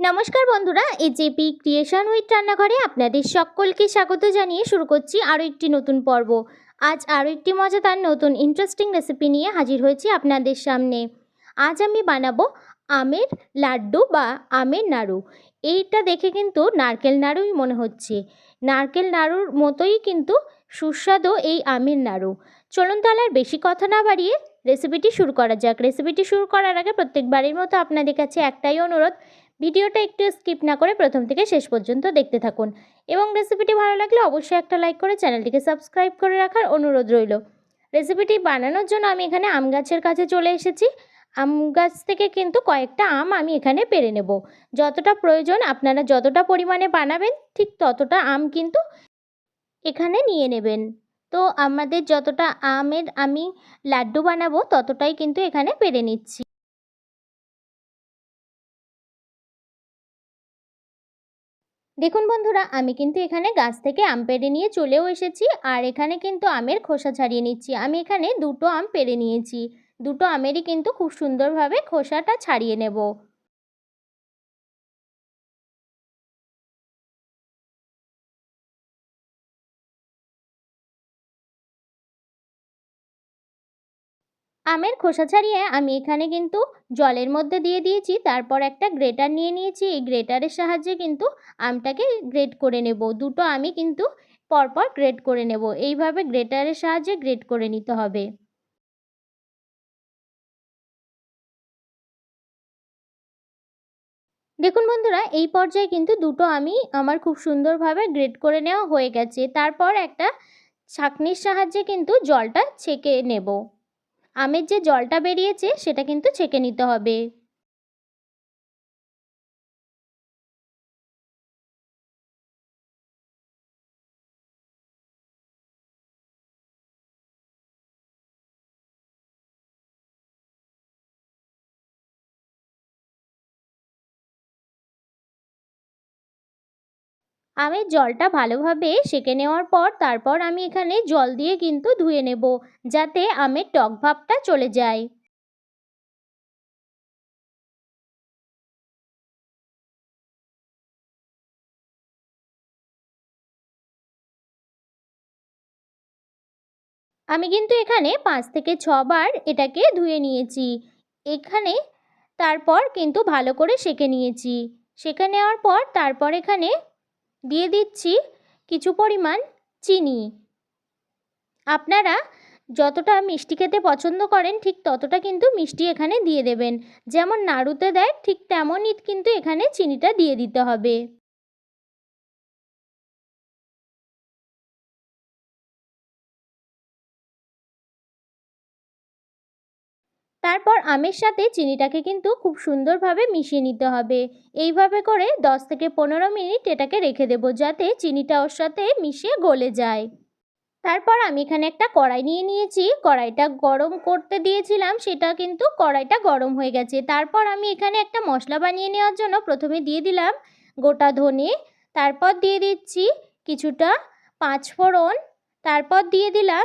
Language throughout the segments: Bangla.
নমস্কার বন্ধুরা এজেপি ক্রিয়েশন উইথ রান্নাঘরে আপনাদের সকলকে স্বাগত জানিয়ে শুরু করছি আরও একটি নতুন পর্ব। আজ আরও একটি মজাদার নতুন ইন্টারেস্টিং রেসিপি নিয়ে হাজির হয়েছি আপনাদের সামনে। আজ আমি বানাবো আমের লাড্ডু বা আমের নাড়ু। এইটা দেখে কিন্তু নারকেল নাড়ুই মনে হচ্ছে। নারকেল নাড়ুর মতোই কিন্তু সুস্বাদু এই আমের নাড়ু। চলুন তাহলে আর বেশি কথা না বাড়িয়ে রেসিপিটি শুরু করা যাক। রেসিপিটি শুরু করার আগে প্রত্যেকবারের মতো আপনাদের কাছে একটাই অনুরোধ ভিডিওটা একটু স্কিপ না করে প্রথম থেকে শেষ পর্যন্ত দেখতে থাকুন। এবং রেসিপিটি ভালো লাগলে অবশ্যই একটা লাইক করে চ্যানেলটিকে সাবস্ক্রাইব করে রাখার অনুরোধ রইল। রেসিপিটি বানানোর জন্য আমি এখানে আম গাছের কাছে চলে এসেছি। আম গাছ থেকে কিন্তু কয়েকটা আম আমি এখানে পেরে নেব। যতটা প্রয়োজন আপনারা যতটা পরিমাণে বানাবেন, ঠিক ততটা আম কিন্তু এখানে নিয়ে নেবেন। তো আমাদের যতটা আমের আমি লাড্ডু বানাবো, ততটাই কিন্তু এখানে পেরে নিচ্ছি। দেখুন বন্ধুরা, আমি কিন্তু এখানে গাছ থেকে আম পেড়ে নিয়ে চলেও এসেছি, আর এখানে কিন্তু আমের খোসা ছাড়িয়ে নিচ্ছি। আমি এখানে দুটো আম পেড়ে নিয়েছি। দুটো আমেরই কিন্তু খুব সুন্দরভাবে খোসাটা ছাড়িয়ে নেব। আমের খোসা ছাড়িয়ে আমি এখানে কিন্তু জলের মধ্যে দিয়ে দিয়েছি। তারপর একটা গ্রেটার নিয়ে নিয়েছি। এই গ্রেটারের সাহায্যে কিন্তু আমটাকে গ্রেট করে নেব। দুটো আমি কিন্তু পরপর গ্রেট করে নেব। এইভাবে গ্রেটারের সাহায্যে গ্রেট করে নিতে হবে। দেখুন বন্ধুরা, এই পর্যায়ে কিন্তু দুটো আমি আমার খুব সুন্দরভাবে গ্রেট করে নেওয়া হয়ে গেছে। তারপর একটা ছাঁকনির সাহায্যে কিন্তু জলটা ছেঁকে নেব। আমের যে জলটা বেরিয়েছে সেটা কিন্তু ছেঁকে নিতে হবে। আমের জলটা ভালোভাবে সেঁকে নেওয়ার পর তারপর আমি এখানে জল দিয়ে কিন্তু ধুয়ে নেব, যাতে আমের টক ভাবটা চলে যায়। আমি কিন্তু এখানে পাঁচ থেকে ছবার এটাকে ধুয়ে নিয়েছি। এখানে তারপর কিন্তু ভালো করে সেঁকে নিয়েছি। সেঁকে নেওয়ার পর তারপর এখানে দিয়ে দিচ্ছি কিছু পরিমাণ চিনি। আপনারা যতটা মিষ্টি খেতে পছন্দ করেন ঠিক ততটা কিন্তু মিষ্টি এখানে দিয়ে দেবেন। যেমন নাড়ুতে দেয় ঠিক তেমনই কিন্তু এখানে চিনিটা দিয়ে দিতে হবে। তারপর আমের সাথে চিনিটাকে কিন্তু খুব সুন্দরভাবে মিশিয়ে নিতে হবে। এইভাবে করে দশ থেকে পনেরো মিনিট এটাকে রেখে দেব যাতে চিনিটা ওর সাথে মিশিয়ে গলে যায়। তারপর আমি এখানে একটা কড়াই নিয়ে নিয়েছি। কড়াইটা গরম করতে দিয়েছিলাম, সেটা কিন্তু কড়াইটা গরম হয়ে গেছে। তারপর আমি এখানে একটা মশলা বানিয়ে নেওয়ার জন্য প্রথমে দিয়ে দিলাম গোটা ধনে, তারপর দিয়ে দিচ্ছি কিছুটা পাঁচফোড়ন, তারপর দিয়ে দিলাম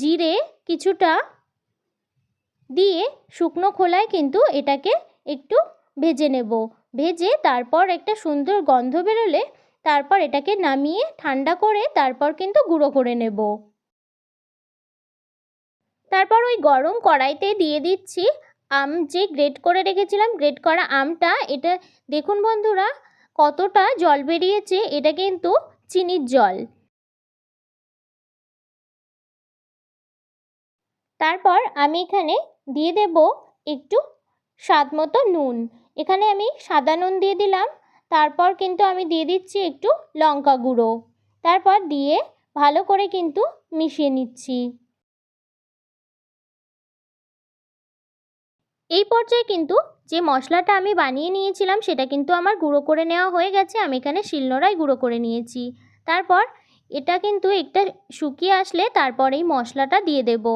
জিরে, কিছুটা দিয়ে শুকনো খোলায় কিন্তু এটাকে একটু ভেজে নেব। ভেজে তারপর একটা সুন্দর গন্ধ বেরোলে তারপর এটাকে নামিয়ে ঠান্ডা করে তারপর কিন্তু গুঁড়ো করে নেব। তারপর ওই গরম কড়াইতে দিয়ে দিচ্ছি আম যে গ্রেট করে রেখেছিলাম, গ্রেট করা আমটা। এটা দেখুন বন্ধুরা, কতটা জল বেরিয়েছে, এটা কিন্তু চিনির জল। তারপর আমি এখানে দিয়ে দেব একটু স্বাদ মতো নুন। এখানে আমি সাদা নুন দিয়ে দিলাম। তারপর কিন্তু আমি দিয়ে দিচ্ছি একটু লঙ্কা গুঁড়ো। তারপর দিয়ে ভালো করে কিন্তু মিশিয়ে নিচ্ছি। এই পর্যায়ে কিন্তু যে মশলাটা আমি বানিয়ে নিয়েছিলাম সেটা কিন্তু আমার গুঁড়ো করে নেওয়া হয়ে গেছে। আমি এখানে শিলনোড়ায় গুঁড়ো করে নিয়েছি। তারপর এটা কিন্তু একটা শুকিয়ে আসলে তারপর এই মশলাটা দিয়ে দেবো।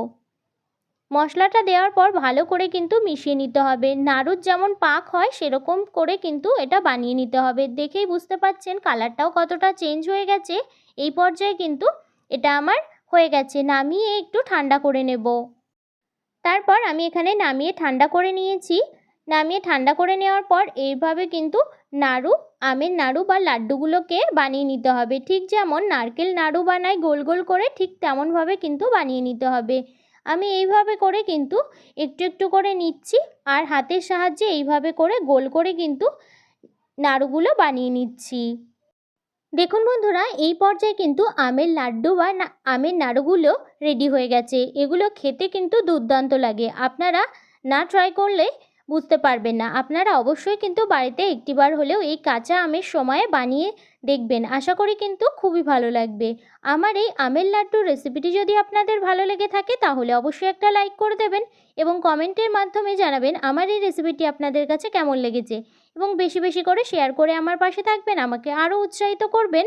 মশলাটা দেওয়ার পর ভালো করে কিন্তু মিশিয়ে নিতে হবে। নাড়ুর যেমন পাক হয়, সেরকম করে কিন্তু এটা বানিয়ে নিতে হবে। দেখেই বুঝতে পাচ্ছেন কালারটাও কতটা চেঞ্জ হয়ে গেছে। এই পর্যায়ে কিন্তু এটা আমার হয়ে গেছে। নামিয়ে একটু ঠান্ডা করে নেব। তারপর আমি এখানে নামিয়ে ঠান্ডা করে নিয়েছি। নামিয়ে ঠান্ডা করে নেওয়ার পর এইভাবে কিন্তু নাড়ু, আমের নাড়ু বা লাড্ডুগুলোকে বানিয়ে নিতে হবে। ঠিক যেমন নারকেল নাড়ু বানায় গোল গোল করে, ঠিক তেমনভাবে কিন্তু বানিয়ে নিতে হবে। আমি এইভাবে করে কিন্তু একটু একটু করে নিচ্ছি আর হাতের সাহায্যে এইভাবে করে গোল করে কিন্তু নাড়ুগুলো বানিয়ে নিচ্ছি। দেখুন বন্ধুরা, এই পর্যায়ে কিন্তু আমের লাড্ডু বা আমের নাড়ুগুলো রেডি হয়ে গেছে। এগুলো খেতে কিন্তু দুর্দান্ত লাগে। আপনারা না ট্রাই করলে বুঝতে পারবেন না। আপনারা অবশ্যই কিন্তু বাড়িতে একটিবার হলেও এই কাঁচা আমের সময়ে বানিয়ে দেখবেন। আশা করি কিন্তু খুবই ভালো লাগবে। আমার এই আমের লাড্ডুর রেসিপিটি যদি আপনাদের ভালো লেগে থাকে, তাহলে অবশ্যই একটা লাইক করে দেবেন এবং কমেন্টের মাধ্যমে জানাবেন আমার এই রেসিপিটি আপনাদের কাছে কেমন লেগেছে। এবং বেশি বেশি করে শেয়ার করে আমার পাশে থাকবেন, আমাকে আরও উৎসাহিত করবেন।